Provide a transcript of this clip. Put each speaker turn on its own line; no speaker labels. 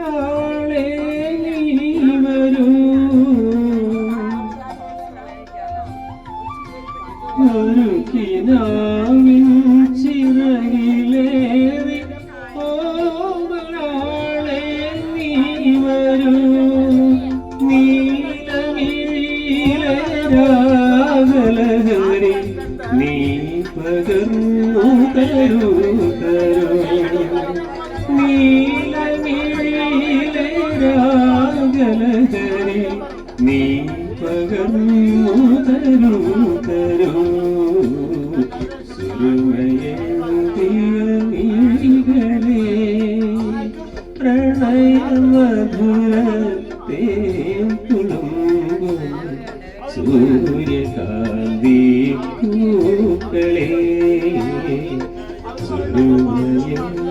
നാളെ നീ വരൂ. ഒരു കിനാവിൻ ചിറകിലേറി ഓമനാളെ നീ വരൂ. നീലമീലരാഗലഹരി നീ പകർന്നു തരൂ തരൂ. രാഗലഹരി നീ പകർന്നു തരൂ തരൂ സുരമയേന്തിയ പ്രണയ മധുര തുളുമ്പും സൂര്യകാന്തി പൂക്കളേ സുരുമയം